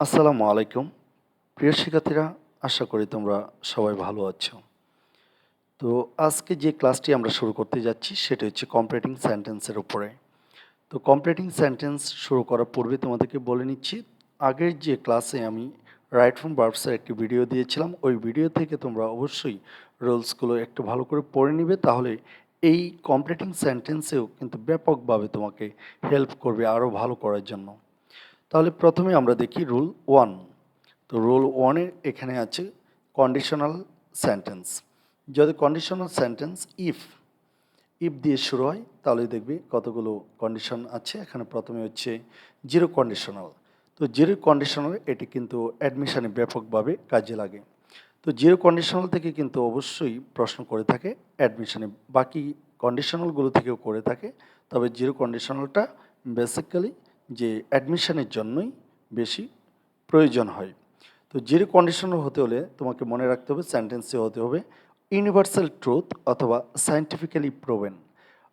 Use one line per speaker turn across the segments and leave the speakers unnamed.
আসসালামু আলাইকুম। প্রিয় শিক্ষার্থীরা, আশা করি তোমরা সবাই ভালো আছো। তো আজকে যে ক্লাসটি আমরা শুরু করতে যাচ্ছি, সেটা হচ্ছে কম্প্লিটিং সেন্টেন্সের উপরে। তো কমপ্লিটিং সেন্টেন্স শুরু করার পূর্বে তোমাদেরকে বলে নিচ্ছি, আগের যে ক্লাসে আমি রাইট ফ্রম বার্বসের একটি ভিডিও দিয়েছিলাম, ওই ভিডিও থেকে তোমরা অবশ্যই রোলসগুলো একটু ভালো করে পড়ে নিবে, তাহলে এই কমপ্লিটিং সেন্টেন্সেও কিন্তু ব্যাপকভাবে তোমাকে হেল্প করবে আরও ভালো করার জন্য। তাহলে প্রথমে আমরা দেখি রুল ওয়ান। তো রুল ওয়ানের এখানে আছে কন্ডিশনাল সেন্টেন্স যদি কন্ডিশনাল সেন্টেন্স ইফ ইফ দিয়ে শুরু হয়, তাহলে দেখবি কতগুলো কন্ডিশন আছে। এখানে প্রথমে হচ্ছে জিরো কন্ডিশনাল তো জিরো কন্ডিশনাল এটি কিন্তু অ্যাডমিশনে ব্যাপকভাবে কাজে লাগে। তো জিরো কন্ডিশনাল থেকে কিন্তু অবশ্যই প্রশ্ন করে থাকে অ্যাডমিশনে বাকি কন্ডিশনালগুলো থেকেও করে থাকে। তবে জিরো কন্ডিশনালটা বেসিক্যালি যে অ্যাডমিশনের জন্যই বেশি প্রয়োজন হয়। তো জিরো কন্ডিশনাল হতে হলে তোমাকে মনে রাখতে হবে সেন্টেন্সে হতে হবে ইউনিভার্সাল ট্রুথ অথবা সায়েন্টিফিক্যালি প্রোভেন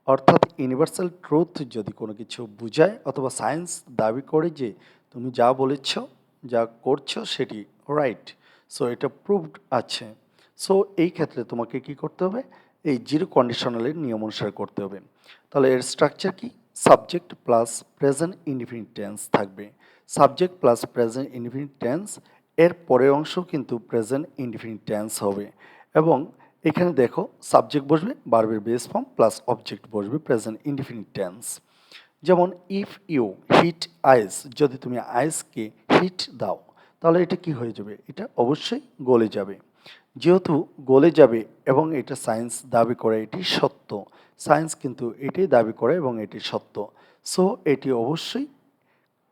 অর্থাৎ ইউনিভার্সাল ট্রুথ যদি কোনো কিছু বুঝায় অথবা সায়েন্স দাবি করে যে তুমি যা বলেছ, যা করছ সেটি রাইট সো এটা প্রুভড আছে। সো এই ক্ষেত্রে তোমাকে কি করতে হবে? এই জিরো কন্ডিশনালের নিয়ম অনুসারে করতে হবে। তাহলে এর স্ট্রাকচার কি? Subject plus present indefinite tense থাকবে। Subject plus present indefinite tense এর পরের অংশ কিন্তু প্রেজেন্ট ইনডিফিনিট টেন্স হবে। এবং এখানে দেখো সাবজেক্ট বসবে বার্বের বেস ফর্ম প্লাস অবজেক্ট বসবে প্রেজেন্ট ইনডিফিনিট টেন্স যেমন ইফ ইউ হিট আইস যদি তুমি আইসকে হিট দাও, তাহলে এটা কি হয়ে যাবে? এটা অবশ্যই গলে যাবে। যেহেতু গলে যাবে এবং এটা সায়েন্স দাবি করে এটি সত্য। সায়েন্স কিন্তু এটাই দাবি করে এবং এটি সত্য। সো এটি অবশ্যই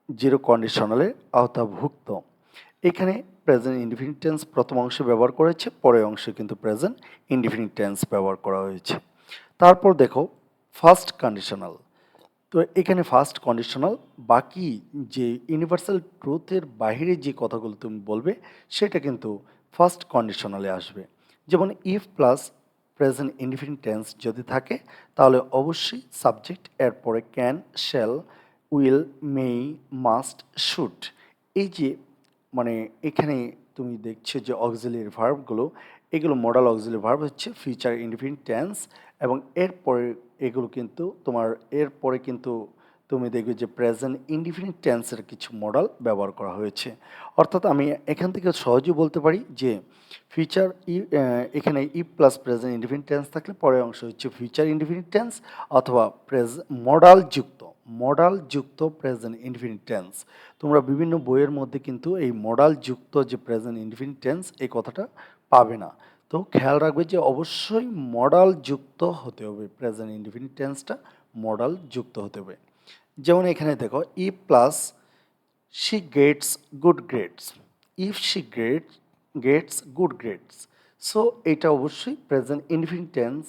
জিরো কন্ডিশনালের আওতাভুক্ত। এখানে প্রেজেন্ট ইনডিফিনিট টেন্স প্রথম অংশে ব্যবহার করেছে, পরের অংশে কিন্তু প্রেজেন্ট ইনডিফিনিট টেন্স ব্যবহার করা হয়েছে। তারপর দেখো ফার্স্ট কন্ডিশনাল তো এখানে ফার্স্ট কন্ডিশনাল বাকি যে ইউনিভার্সাল ট্রুথের বাইরে যে কথাগুলো তুমি বলবে, সেটা কিন্তু ফার্স্ট কন্ডিশনালে আসবে। যেমন if plus present indefinite tense যদি থাকে, তাহলে অবশ্যই সাবজেক্ট এরপরে can shall will may must should এই যে মানে এখানে তুমি দেখছ যে অক্সিলিয়ারি ভার্বগুলো এগুলো মডাল অক্সিলিয়ারি ভার্ব হচ্ছে ফিউচার ইনডিফিনিট টেন্স এবং এরপরে এগুলো কিন্তু তোমার, এরপরে কিন্তু তুমি দেখবে যে প্রেজেন্ট ইনডিফিনিট টেন্সের কিছু মডেল ব্যবহার করা হয়েছে। অর্থাৎ আমি এখান থেকে সহজে বলতে পারি যে ফিউচার ই এখানে ই প্লাস প্রেজেন্ট ইনডিফিনিট টেন্স থাকলে পরের অংশ হচ্ছে ফিউচার ইনডিফিনিট টেন্স অথবা প্রেজ মডাল যুক্ত মডাল যুক্ত প্রেজেন্ট ইনডিফিনিট টেন্স তোমরা বিভিন্ন বইয়ের মধ্যে কিন্তু এই মডাল যুক্ত যে প্রেজেন্ট ইনডিফিনিট টেন্স এই কথাটা পাবে না। তো খেয়াল রাখবে যে অবশ্যই মডাল যুক্ত হতে হবে প্রেজেন্ট ইনডিফিনিট টেন্সটা মডাল যুক্ত হতে হবে। যেমন এখানে দেখো if plus she gets good grades if she great gets good grades so এটা অবশ্যই প্রেজেন্ট ইনডিফিনিট টেন্স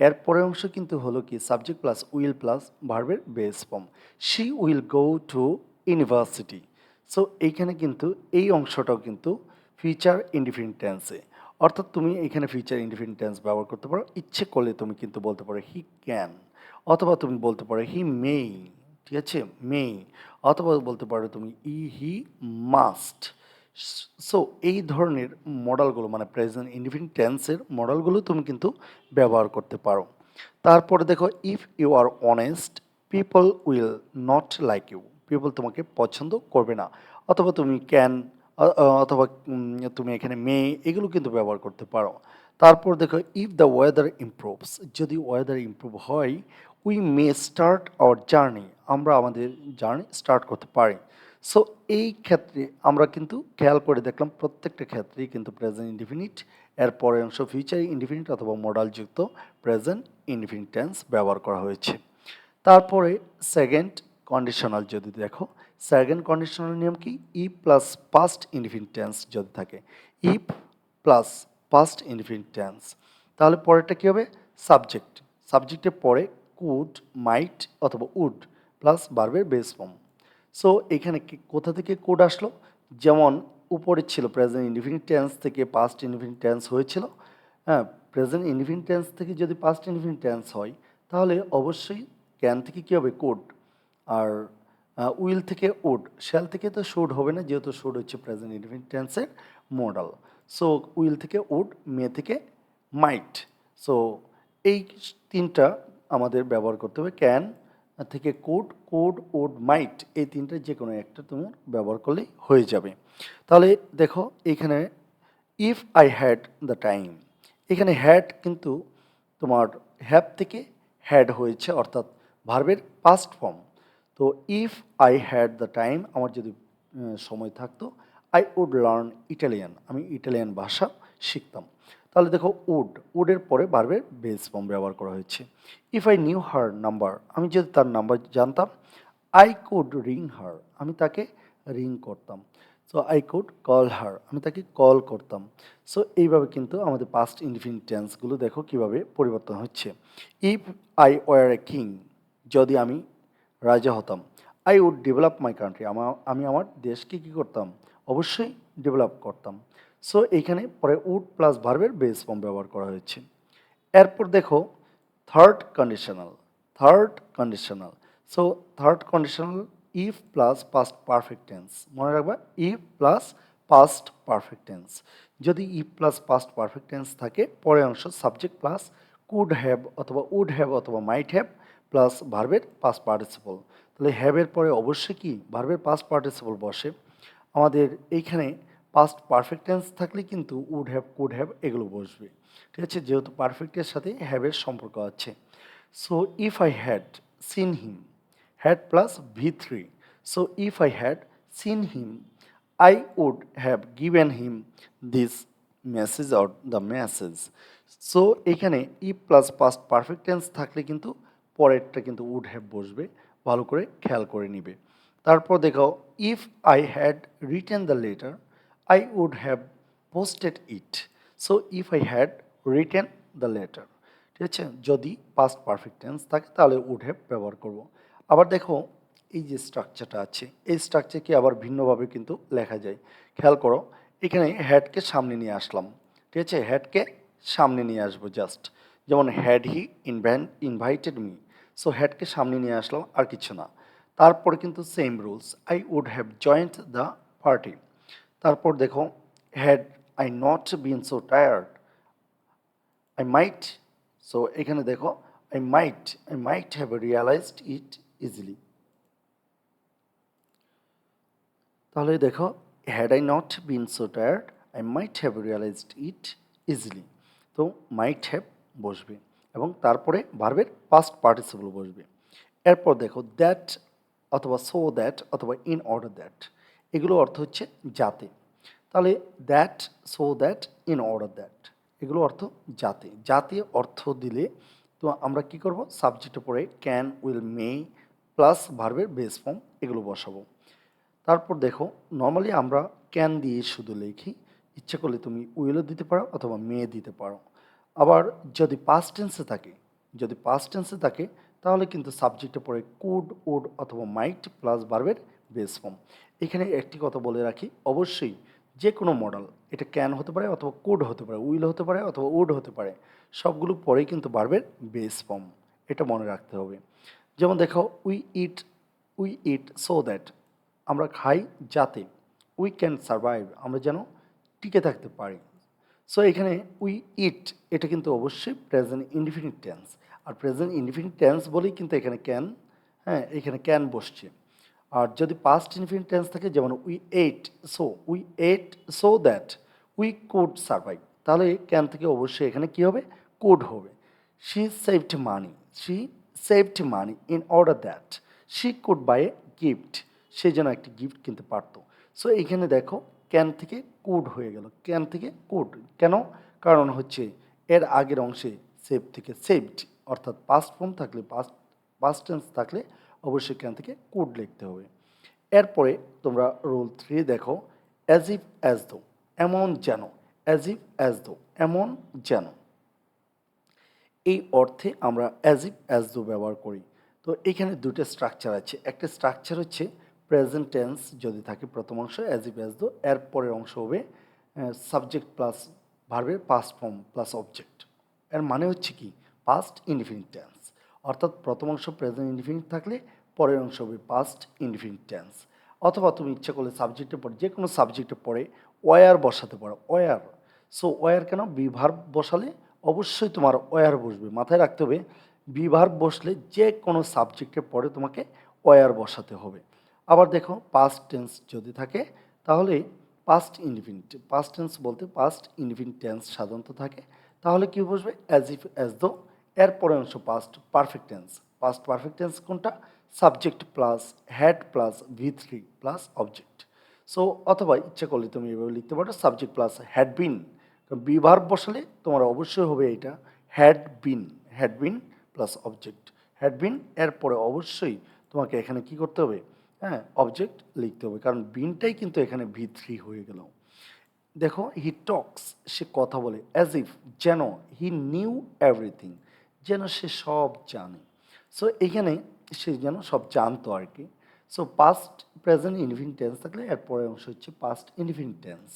এর পরের অংশ কিন্তু হলো কি সাবজেক্ট প্লাস উইল প্লাস ভার্বের base form she will go to university so এইখানে কিন্তু এই অংশটাও কিন্তু ফিউচার ইনডিফিনিট টেন্সে অর্থাৎ তুমি এখানে ফিউচার ইনডিফিনিট টেন্স ব্যবহার করতে পারো। ইচ্ছে করলে তুমি কিন্তু বলতে পারো হি ক্যান অথবা তুমি বলতে পারো হি মেই ঠিক আছে? মে অথবা বলতে পারো তুমি, ই, হি মাস্ট সো এই ধরনের মডেলগুলো মানে প্রেজেন্ট ইনডিফিনিট টেন্সের মডেলগুলো তুমি কিন্তু ব্যবহার করতে পারো। তারপরে দেখো if you are honest people will not like you people তোমাকে পছন্দ করবে না। অথবা তুমি ক্যান অথবা তুমি এখানে মেয়ে এগুলো কিন্তু ব্যবহার করতে পারো। তারপর দেখো ইফ দ্য ওয়েদার ইমপ্রুভস যদি ওয়েদার ইমপ্রুভ হয় we may start our journey আমরা আমাদের জার্নি স্টার্ট করতে পারি। সো এই ক্ষেত্রে আমরা কিন্তু খেয়াল করে দেখলাম প্রত্যেকটা ক্ষেত্রেই কিন্তু প্রেজেন্ট ইনডিফিনিট এর পরের অংশ ফিউচার ইনডিফিনিট অথবা মডাল যুক্ত প্রেজেন্ট ইনডিফিনিট ব্যবহার করা হয়েছে। তারপরে সেকেন্ড কন্ডিশনাল যদি দেখো সেকেন্ড কন্ডিশনাল নিয়ম কি? ই প্লাস পাস্ট ইনডিফিনিট যদি থাকে। ইফ প্লাস পাস্ট ইনডিফিনিট তাহলে পরেরটা কী হবে? সাবজেক্ট সাবজেক্টের পরে কুড মাইট অথবা উড প্লাস বার্বের বেস ফর্ম সো এখানে কোথা থেকে কোড আসলো? যেমন উপরে ছিল প্রেজেন্ট ইনডিফিনিট টেন্স থেকে পাস্ট ইনডিফিনিট টেন্স হয়েছিল হ্যাঁ প্রেজেন্ট ইনডিফিনিট টেন্স থেকে যদি পাস্ট ইনডিফিনিট টেন্স হয়, তাহলে অবশ্যই ক্যান থেকে কী হবে? কোড আর উইল থেকে উড শ্যাল থেকে তো শুড হবে না, যেহেতু শুড হচ্ছে প্রেজেন্ট ইনডিফিনিট টেন্সের মডেল সো উইল থেকে উড মে থেকে মাইট সো এই তিনটা আমাদের ব্যবহার করতে হবে ক্যান থেকে কোড কোড উড মাইট এই তিনটা যে কোনো একটা তুমি ব্যবহার করলেই হয়ে যাবে। তাহলে দেখো এখানে if I had the time এখানে হ্যাড কিন্তু তোমার হ্যাপ থেকে হ্যাড হয়েছে অর্থাৎ ভার্বের পাস্ট ফর্ম তো if I had the time আমার যদি সময় থাকতো আই উড লার্ন ইটালিয়ান আমি ইটালিয়ান ভাষা শিখতাম। তাহলে দেখো উড উডের পরে ভার্বের বেস ফর্ম ব্যবহার করা হয়েছে। If I knew her number আমি যদি তার নাম্বার জানতাম আই কুড রিং হার আমি তাকে রিং করতাম। So I could call her আমি তাকে কল করতাম। সো এইভাবে কিন্তু আমাদের পাস্ট ইনফিনিট টেন্সগুলো দেখো কীভাবে পরিবর্তন হচ্ছে। If I were a king যদি আমি রাজা হতাম I would develop my country আমার আমি আমার দেশকে কী করতাম? অবশ্যই ডেভেলপ করতাম। সো এইখানে পরে উড প্লাস ভার্বের বেস ফর্ম ব্যবহার করা হয়েছে। এরপর দেখো third conditional third conditional so third conditional if plus past perfect tense মনে রাখবা if plus past perfect tense যদি if plus past perfect tense থাকে পরের অংশ সাবজেক্ট প্লাস কুড হ্যাভ অথবা উড হ্যাভ অথবা মাইট হ্যাভ প্লাস ভার্বের past participle তাহলে হ্যাভের পরে অবশ্যই কি ভার্বের পাস্ট পার্টিসিপল বসে। আমাদের এইখানে পাস্ট পারফেক্ট টেন্স থাকলে কিন্তু উড হ্যাভ কুড হ্যাভ এগুলো বসবে। ঠিক আছে? যেহেতু পারফেক্টের সাথে হ্যাভের সম্পর্ক আছে। So if I had seen him had plus V three so if I had seen him I would have given him this message or the message so এখানে if plus past perfect tense থাকলে কিন্তু পরেরটা কিন্তু would have বসবে। ভালো করে খেয়াল করে নিবে। তারপর দেখো if I had written the letter I would have posted it so if I had written the letter ঠিক আছে? যদি পাস্ট পারফেক্ট টেন্স থাকে, তাহলে উড হ্যাভ ব্যবহার করব। আবার দেখো, এই যে স্ট্রাকচারটা আছে, এই স্ট্রাকচারকে আবার ভিন্নভাবে কিন্তু লেখা যায়। খেয়াল করো, এখানে হ্যাডকে সামনে নিয়ে আসলাম। ঠিক আছে? হ্যাডকে সামনে নিয়ে আসব জাস্ট যেমন হ্যাড হি ইনভ্যান ইনভাইটেড মি সো হ্যাডকে সামনে নিয়ে আসলাম আর কিছু না। তারপরে কিন্তু same rules I would have joined the party তারপর দেখো had I not been so tired I might so এখানে দেখো I might I might have realised it easily তাহলে দেখো had I not been so tired I might have realised it easily তো might have বসবে এবং তারপরে ভার্বের past participle বসবে। এরপর দেখো দ্যাট অথবা সো দ্যাট অথবা ইন অর্ডার দ্যাট এগুলো অর্থ হচ্ছে যাতে তাহলে that so that in order that এগুলো অর্থ যাতে যাতে অর্থ দিলে তো আমরা কি করব? সাবজেক্টের পরে ক্যান উইল মে প্লাস ভার্বের বেস ফর্ম এগুলো বসাবো। তারপর দেখো নর্মালি আমরা ক্যান দিয়ে শুধু লিখি। ইচ্ছে করলে তুমি উইলও দিতে পারো অথবা মেয়ে দিতে পারো। আবার যদি পাস্ট টেন্সে থাকে, যদি পাস্ট টেন্সে থাকে, তাহলে কিন্তু সাবজেক্টে পড়ে কুড উড অথবা মাইট প্লাস ভার্বের বেস ফর্ম। এখানে একটি কথা বলে রাখি, অবশ্যই যে কোনো মডেল এটা ক্যান হতে পারে অথবা কুড হতে পারে উইল হতে পারে অথবা উড হতে পারে, সবগুলো পরেই কিন্তু ভার্বের বেস ফর্ম এটা মনে রাখতে হবে। যেমন দেখো we eat we eat so that আমরা খাই যাতে উই ক্যান সার্ভাইভ আমরা যেন টিকে থাকতে পারি। সো এখানে উই ইট এটা কিন্তু অবশ্যই প্রেজেন্ট ইনডিফিনিট টেন্স আর প্রেজেন্ট ইনডিফিনিট টেন্স বলেই কিন্তু এখানে ক্যান হ্যাঁ এখানে ক্যান বসছে। আর যদি পাস্ট ইনফিনিট টেন্স থাকে, যেমন we ate so we ate so that we could survive তাহলে ক্যান থেকে অবশ্যই এখানে কী হবে? কুড হবে। She saved money she saved money in order that she could buy a gift সে যেন একটি গিফট কিনতে পারতো। সো এইখানে দেখো ক্যান থেকে কুড হয়ে গেল। ক্যান থেকে কুড কেন? কারণ হচ্ছে এর আগের অংশে সেভ থেকে সেভড অর্থাৎ পাস্ট ফর্ম থাকলে পাস্ট পাস্ট টেন্স থাকলে অবশ্যই ক্যান থেকে কোড লিখতে হবে। এরপরে তোমরা রুল থ্রি দেখো অ্যাজ ইফ অ্যাজ দো এমন যেন অ্যাজ ইফ অ্যাজ দো এমন যেন। এই অর্থে আমরা অ্যাজ ইফ অ্যাজ দো ব্যবহার করি। তো এখানে দুটো স্ট্রাকচার আছে। একটা স্ট্রাকচার হচ্ছে প্রেজেন্ট টেন্স যদি থাকে প্রথম অংশ অ্যাজ ইফ অ্যাজ দো এর পরের অংশ হবে সাবজেক্ট প্লাস ভার্বের পাস্ট ফর্ম প্লাস অবজেক্ট এর মানে হচ্ছে কি? পাস্ট ইনডিফিনিট টেন্স অর্থাৎ প্রথম অংশ প্রেজেন্ট ইনডিফিনিট থাকলে পরের অংশ হবে পাস্ট ইনফিনিট টেন্স অথবা তুমি ইচ্ছা করলে সাবজেক্টের পরে যে কোনো সাবজেক্টের পরে ওয়ার বসাতে পারো ওয়ার সো ওয়ার কেন? বিভার বসালে অবশ্যই তোমার ওয়ার বসবে। মাথায় রাখতে হবে বিভার বসলে যে কোনো সাবজেক্টের পরে তোমাকে ওয়ার বসাতে হবে। আবার দেখো পাস্ট টেন্স যদি থাকে, তাহলে পাস্ট ইনফিনিট পাস্ট টেন্স বলতে পাস্ট ইনফিনিট টেন্স সাধারণত থাকে। তাহলে কি বসবে? অ্যাজ ইফ অ্যাজ দো এর পরের অংশ past perfect tense past perfect tense কোনটা? Subject plus had plus V three plus object so অথবা ইচ্ছা করলে তুমি এভাবে লিখতে পারো সাবজেক্ট প্লাস হ্যাড বিন বিভার বসালে তোমার অবশ্যই হবে এটা had been had been plus object had been এরপরে অবশ্যই তোমাকে এখানে কি করতে হবে? হ্যাঁ অবজেক্ট লিখতে হবে। কারণ বিনটাই কিন্তু এখানে ভি থ্রি হয়ে গেল। দেখো হি টক্স সে কথা বলে অ্যাজ ইফ যেন হি নিউ এভরিথিং যেন সে সব জানে। সো এখানে সে যেন সব জানতো আর কি। So past present infinite tense থাকলে এর পরের অংশ হচ্ছে পাস্ট ইনফিনিট টেন্স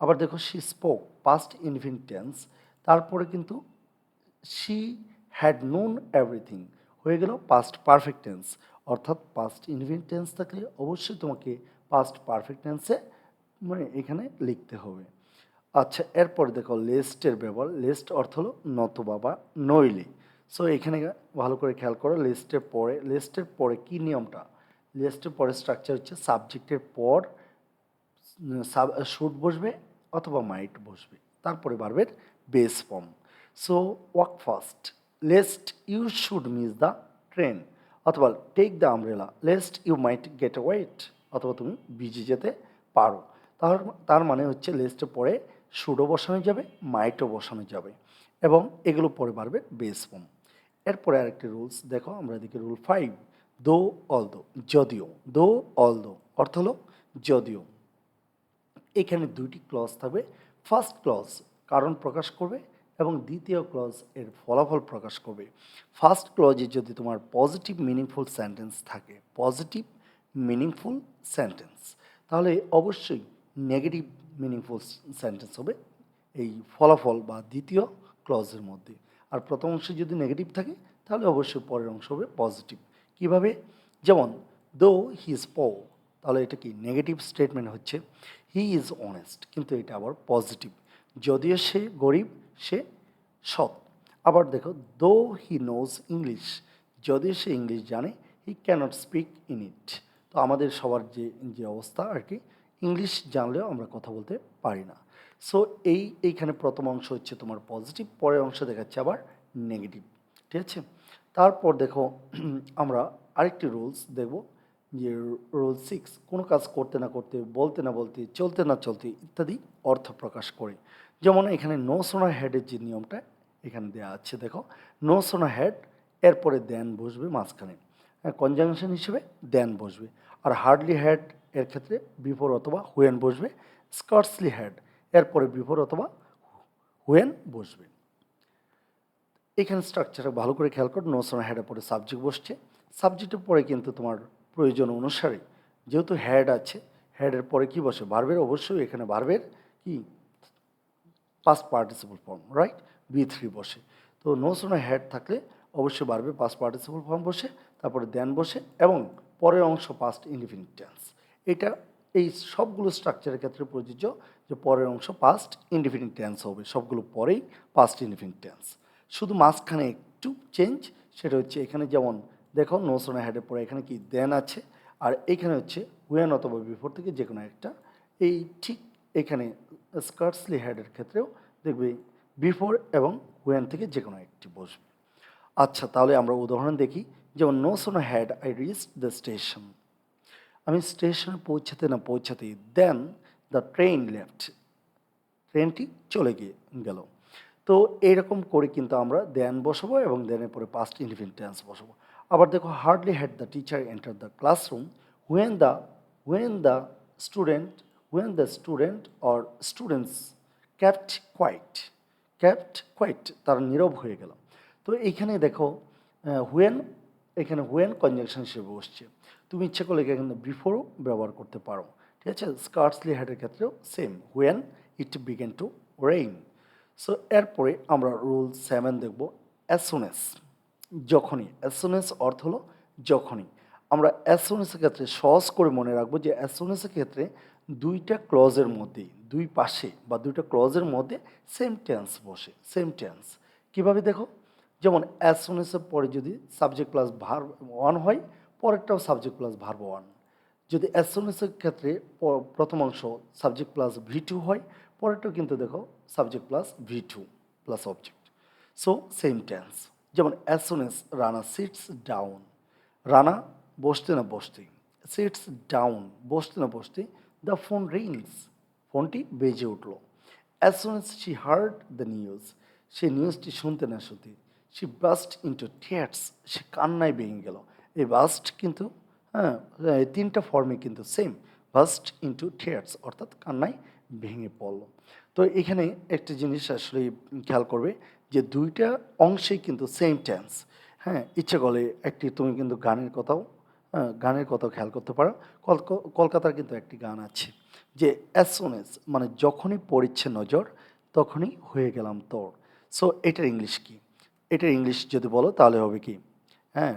আবার দেখো she spoke past infinite tense তারপরে কিন্তু সি হ্যাড নোন এভরিথিং হয়ে গেল পাস্ট পারফেক্ট টেন্স অর্থাৎ পাস্ট ইনফিনিট টেন্স থাকলে অবশ্যই তোমাকে পাস্ট পারফেক্ট টেন্সে মানে এখানে লিখতে হবে। আচ্ছা এরপরে দেখো লেস্টের ব্যবহার। লেস্ট অর্থ হলো নতবা বা নইলে। সো এখানে ভালো করে খেয়াল করো লিস্টের পরে লিস্টের পরে কি নিয়মটা? লিস্টের পরে স্ট্রাকচার হচ্ছে সাবজেক্টের পর সাব শুট বসবে অথবা মাইট বসবে। তারপরে বাড়বের base form so walk fast lest you should miss the train অথবা take the umbrella lest you might get wet অথবা তুমি বিজি যেতে পারো। তার তার মানে হচ্ছে লেস্টের পরে শুডও বসানো যাবে মাইটও বসানো যাবে। এবং এগুলো পরে বাড়বে বেস ফর্ম এরপরে আরেকটি রুলস দেখো আমরা এদিকে রুল ফাইভ দো অল দো যদিও দো অল দো অর্থ হলো যদিও। এখানে দুইটি ক্লজ থাকবে ফার্স্ট ক্লজ কারণ প্রকাশ করবে এবং দ্বিতীয় ক্লজ এর ফলাফল প্রকাশ করবে। ফার্স্ট ক্লজে যদি তোমার পজিটিভ মিনিংফুল সেন্টেন্স থাকে পজিটিভ মিনিংফুল সেন্টেন্স তাহলে অবশ্যই নেগেটিভ মিনিংফুল সেন্টেন্স হবে এই ফলাফল বা দ্বিতীয় ক্লজের মধ্যে। আর প্রথম অংশে যদি নেগেটিভ থাকে, তাহলে অবশ্যই পরের অংশ হবে পজিটিভ কীভাবে? যেমন দো হি ইজ পো তাহলে এটা কি? নেগেটিভ স্টেটমেন্ট হচ্ছে হি ইজ অনেস্ট কিন্তু এটা আবার পজিটিভ যদিও সে গরিব, সে সৎ। আবার দেখো দো হি নোজ ইংলিশ যদিও সে ইংলিশ জানে he cannot speak in it তো আমাদের সবার যে যে অবস্থা আর কি ইংলিশ জানলেও আমরা কথা বলতে পারি না। সো এই, এইখানে প্রথম অংশ হচ্ছে তোমার পজিটিভ পরের অংশ দেখাচ্ছে আবার নেগেটিভ ঠিক আছে? তারপর দেখো, আমরা আরেকটি রুলস দেখব, যে রুল সিক্স কোনো কাজ করতে না করতে, বলতে না বলতে, চলতে না চলতে ইত্যাদি অর্থ প্রকাশ করে। যেমন এখানে নো সোনা হেডের যে নিয়মটা এখানে দেওয়া আছে, দেখো নো সোনা হেড এরপরে দেন বসবে মাঝখানে। কনজাংশন হিসেবে দেন বসবে। আর হার্ডলি হেড এর ক্ষেত্রে বিফোর অথবা হুয়েন বসবে স্কটসলি হেড এরপরে বিফোর অথবা হুয়েন বসবে এখানে স্ট্রাকচারে ভালো করে খেয়াল করো নোসন হেডের পরে সাবজেক্ট বসছে। সাবজেক্টের পরে কিন্তু তোমার প্রয়োজন অনুসারে যেহেতু হেড আছে হেডের পরে কি বসে? বার্বের অবশ্যই এখানে বার্বের কি? Past participle form right V three বসে। তো নোসন হেড থাকলে অবশ্যই বাড়বে পাস পার্টিসিপল ফর্ম বসে, তারপরে দেন বসে এবং পরের অংশ পাস্ট ইনডিফিনিট টেন্স এটা এই সবগুলো স্ট্রাকচারের ক্ষেত্রে প্রযোজ্য। যে পরের অংশ পাস্ট ইনডিফিনিট টেন্স হবে। সবগুলো পরেই পাস্ট ইনডিফিনিট টেন্স শুধু মাঝখানে একটু চেঞ্জ সেটা হচ্ছে এখানে যেমন দেখো নোসোনা হেডের পরে এখানে কি দেন আছে, আর এখানে হচ্ছে হুয়েন অথবা বিফোর থেকে যে কোনো একটা। এই ঠিক এখানে স্কার্টসলি হেডের ক্ষেত্রেও দেখবে বিফোর এবং হুয়েন থেকে যে কোনো একটি বসবে। আচ্ছা তাহলে আমরা উদাহরণ দেখি। যেমন no sooner had I reach the station আমি স্টেশনে পৌঁছাতে না পৌঁছাতে দেন দ্য ট্রেন লেফট ট্রেনটি চলে গিয়ে গেল। তো এইরকম করে কিন্তু আমরা দেন বসাবো এবং দেনের পরে পাস্ট ইনফিনিট টেন্স বসাবো। আবার দেখো hardly had the teacher enter the classroom when the when the student when the student or students kept quiet kept quiet তারা নীরব হয়ে গেল। তো এইখানে দেখো হুয়েন এখানে হুয়েন কনজাংশন হিসেবে বসছে। তুমি ইচ্ছে করলে এখানে বিফোরও ব্যবহার করতে পারো। ঠিক আছে স্কার্টসলি হ্যাডের ক্ষেত্রেও same when it began to rain so এরপরে আমরা রুল সেভেন দেখব অ্যাজ সুন যখনই। অ্যাজ সুন অর্থ হলো যখনই। আমরা অ্যাসোনেসের ক্ষেত্রে সহজ করে মনে রাখব যে অ্যাসোনেসের ক্ষেত্রে দুইটা ক্লজের মধ্যে, দুই পাশে বা দুইটা ক্লজের মধ্যে সেম টেন্স বসে সেম টেন্স কীভাবে দেখো? যেমন অ্যাসোনেসের পরে যদি সাবজেক্ট প্লাস ভার ওয়ান হয়, পরেরটাও সাবজেক্ট প্লাস ভার্ব ওয়ান যদি অ্যাসোনেসের ক্ষেত্রে প্রথম অংশ সাবজেক্ট প্লাস ভি টু হয়, পরেরটাও কিন্তু দেখো subject plus V two plus object so same tense যেমন as soon as Rana sits down Rana বসতে না বসতে? সিটস ডাউন বসতে না বসতে দ্য ফোন রিংস ফোনটি বেজে উঠল। As soon as she heard the news সে নিউজটি শুনতে না শুনতে সি বাস্ট ইন্টু টিয়ার্স সে কান্নায় ভেঙে গেল। এই বাস্ট কিন্তু হ্যাঁ তিনটা ফর্মে কিন্তু সেম বাস্ট ইন্টু টিয়ার্স অর্থাৎ কান্নায় ভেঙে পড়ল। তো এখানে একটা জিনিস আসলে খেয়াল করবে যে দুইটা অংশেই কিন্তু সেম টেন্স হ্যাঁ ইচ্ছে করলে একটি তুমি কিন্তু গানের কথাও হ্যাঁ, গানের কথাও খেয়াল করতে পারো। কলক- কলকাতার কিন্তু একটি গান আছে যে অ্যাজ সোন এস মানে যখনই পড়িচ্ছে নজর তখনই হয়ে গেলাম তোর। সো এটার ইংলিশ কি? এটার ইংলিশ যদি বলো তাহলে হবে কি? হ্যাঁ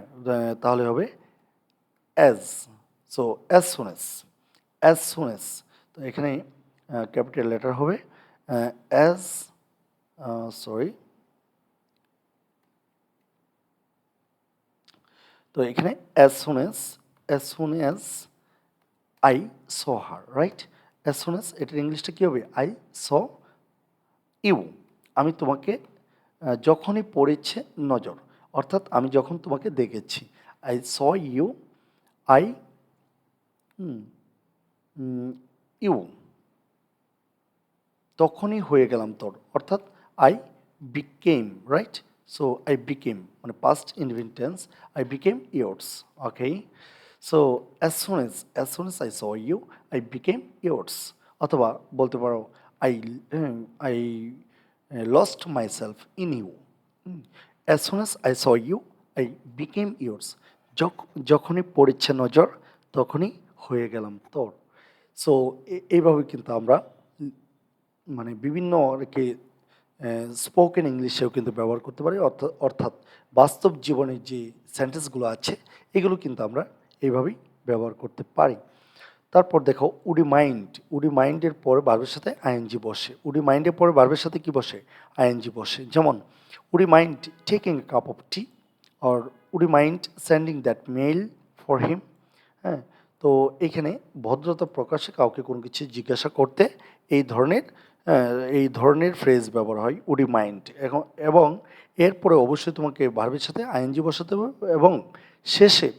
তাহলে হবে as so as soon as as soon as তো এখানে ক্যাপিটাল লেটার হবে অ্যাজ সরি তো এখানে as soon as as soon as I saw her right as soon as এটার ইংলিশটা কী হবে? আই স ইউ আমি তোমাকে যখনই পড়েছে, নজর। অর্থাৎ আমি যখন তোমাকে দেখেছি I saw you I you. তখনই হয়ে গেলাম তোর। অর্থাৎ I became right so I became মানে past tense I became yours okay so as soon as I saw you I became yours অথবা বলতে পারো I I lost myself in you as soon as I saw you I became yours যখনই পড়েছে নজর, তখনই হয়ে গেলাম তোর। সো এইভাবে কিন্তু আমরা মানে বিভিন্ন আর কি স্পোকেন ইংলিশেও কিন্তু ব্যবহার করতে পারি। অর্থাৎ বাস্তব জীবনের যে সেন্টেন্সগুলো আছে, এগুলো কিন্তু আমরা এইভাবেই ব্যবহার করতে পারি। তারপর দেখো, উডি মাইন্ড। উডি মাইন্ডের পরে বার্বের সাথে আইএনজি বসে। উডি মাইন্ডের পরে বার্বের সাথে কি বসে? আইএনজি বসে। যেমন, would you mind taking cup of tea or would you mind sending that mail for him হ্যাঁ তো এখানে ভদ্রতা প্রকাশে কাউকে কোনো কিছু জিজ্ঞাসা করতে এই ধরনের আহ, এই ধরনের ফ্রেজ ব্যবহার হয় উডি মাইন্ড এখন এবং এরপরে অবশ্যই তোমাকে ভার্বের সাথে আইএনজি বসাতে হবে এবং শেষে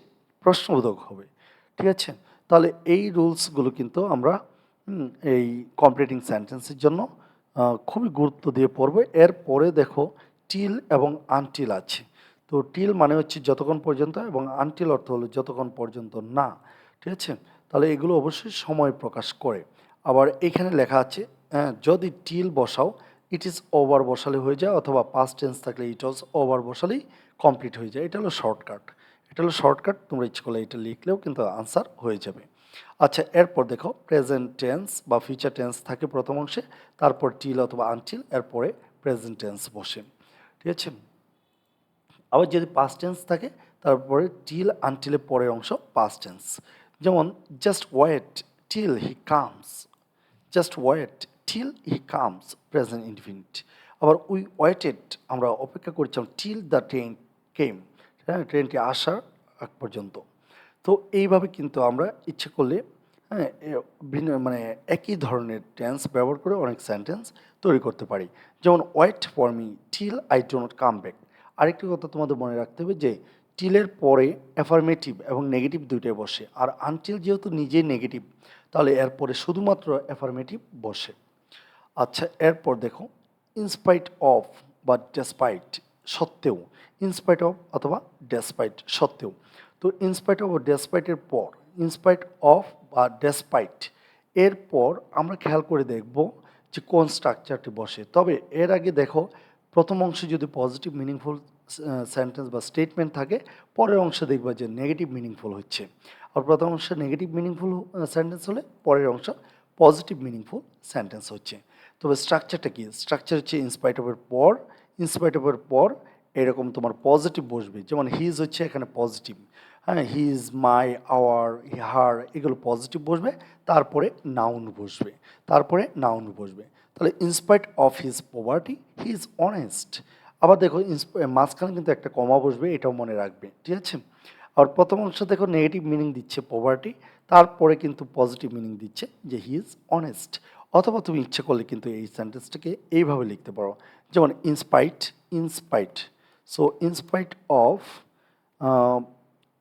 প্রশ্নবোধক হবে ঠিক আছে? তাহলে এই রুলসগুলো কিন্তু আমরা এই কমপ্লিটিং সেন্টেন্সের জন্য খুবই গুরুত্ব দিয়ে পড়ব। এরপরে দেখো টিল এবং আনটিল আছে। তো টিল মানে হচ্ছে যতক্ষণ পর্যন্ত এবং আনটিল অর্থ হলো যতক্ষণ পর্যন্ত না ঠিক আছে? তাহলে এগুলো অবশ্যই সময় প্রকাশ করে। আবার এখানে লেখা আছে হ্যাঁ, যদি টিল বসাও ইট ইজ ওভার বসালে হয়ে যায় অথবা পাস্ট টেন্স থাকলে ইট ওয়াজ ওভার বসালেই কমপ্লিট হয়ে যায়। এটা হলো শর্টকাট এটা হলো শর্টকাট তোমরা ইচ্ছে করলে এটা লিখলেও কিন্তু আনসার হয়ে যাবে। আচ্ছা এরপর দেখো প্রেজেন্ট টেন্স বা ফিউচার টেন্স থাকে প্রথম অংশে তারপর টিল অথবা আনটিল এরপরে প্রেজেন্ট টেন্স বসে ঠিক আছে? আবার যদি পাস্ট টেন্স থাকে, তারপরে টিল আনটিলের পরের অংশ পাস্ট টেন্স যেমন just wait till he comes just wait till he comes present infinite আবার উই ওয়েটেড আমরা অপেক্ষা করছিলাম টিল দ্য ট্রেন কেম হ্যাঁ ট্রেনটি আসার আগ পর্যন্ত। তো এইভাবে কিন্তু আমরা ইচ্ছে করলে হ্যাঁ ভিন্ন মানে একই ধরনের টেন্স ব্যবহার করে অনেক সেন্টেন্স তৈরি করতে পারি। যেমন wait for me till I do not come back আরেকটি কথা তোমাদের মনে রাখতে হবে যে, টিলের পরে অ্যাফার্মেটিভ এবং নেগেটিভ দুইটাই বসে। আর আনটিল যেহেতু নিজেই নেগেটিভ তাহলে এরপরে শুধুমাত্র অ্যাফার্মেটিভ বসে। আচ্ছা এরপর দেখো ইনস্পাইট অফ বা ডেসপাইট সত্ত্বেও ইনস্পাইট অফ অথবা ডেসপাইট সত্ত্বেও। তো ইনস্পাইট অফ ডেসপাইটের পর ইনস্পাইট অফ বা ডেসপাইট এরপর আমরা খেয়াল করে দেখব যে কোন স্ট্রাকচারটি বসে। তবে এর আগে দেখো, প্রথম অংশে যদি পজিটিভ মিনিংফুল সেন্টেন্স বা স্টেটমেন্ট থাকে, পরের অংশে দেখবা যে নেগেটিভ মিনিংফুল হচ্ছে। আর প্রথম অংশে নেগেটিভ মিনিংফুল সেন্টেন্স হলে পরের অংশ পজিটিভ মিনিংফুল সেন্টেন্স হচ্ছে। তবে স্ট্রাকচারটা কি? স্ট্রাকচার হচ্ছে ইনস্পাইট অফের পর ইনস্পাইট অফের পর এরকম তোমার পজিটিভ বসবে। যেমন হিজ হচ্ছে এখানে পজিটিভ হ্যাঁ হি ইজ মাই আওয়ার হার এগুলো পজিটিভ বসবে, তারপরে নাউন বসবে। তারপরে নাউন বসবে। তাহলে in spite of his poverty he is honest আবার দেখো মাঝখানে কিন্তু একটা কমা বসবে, এটাও মনে রাখবে, ঠিক আছে? আর প্রথম অংশ দেখো নেগেটিভ মিনিং দিচ্ছে পভার্টি তারপরে কিন্তু পজিটিভ মিনিং দিচ্ছে যে হি ইজ অনেস্ট অথবা তুমি ইচ্ছে করলে কিন্তু এই সেন্টেন্সটাকে এইভাবে লিখতে পারো, যেমন in spite in spite so in spite of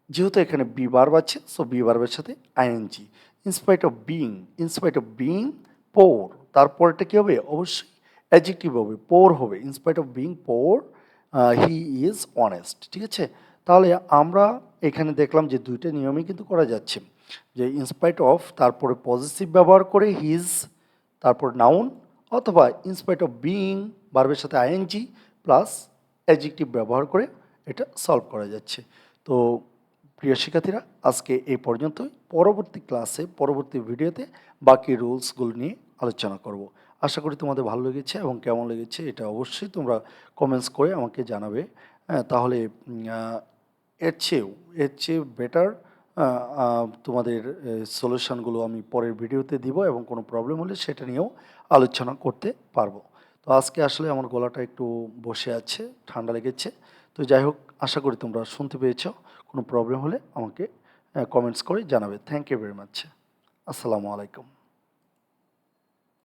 যেহেতু এখানে বি বার্ব আছে সো বি বার্বের সাথে ING in spite of being in spite of being poor তারপরটা কী হবে? অবশ্যই অ্যাডজেক্টিভ হবে পোর হবে in spite of being poor he is honest ঠিক আছে? তাহলে আমরা এখানে দেখলাম যে দুইটা নিয়মই কিন্তু করা যাচ্ছে, যে ইনস্পাইট অফ তারপরে পজিটিভ ব্যবহার করে হিজ তারপর নাউন অথবা ইনস্পাইট অফ বিং বার্বের সাথে আইএনজি প্লাস অ্যাডজেক্টিভ ব্যবহার করে এটা সলভ করা যাচ্ছে। তো প্রিয় শিক্ষার্থীরা, আজকে এই পর্যন্তই, পরবর্তী ক্লাসে পরবর্তী ভিডিওতে বাকি রুলসগুলো নিয়ে আলোচনা করব। আশা করি তোমাদের ভালো লেগেছে এবং কেমন লেগেছে এটা অবশ্যই তোমরা কমেন্টস করে আমাকে জানাবে। তাহলে এর চেয়েও, এর চেয়ে বেটার তোমাদের সলিউশনগুলো আমি পরের ভিডিওতে দিব এবং কোনো প্রবলেম হলে সেটা নিয়েও আলোচনা করতে পারব। তো আজকে আসলে আমার গলাটা একটু বসে আছে, ঠান্ডা লেগেছে। তো যাই হোক, আশা করি তোমরা শুনতে পেয়েছ। কোনো প্রবলেম হলে আমাকে কমেন্টস করে জানাবে। থ্যাংক ইউ ভেরি মাচ আসসালামু আলাইকুম।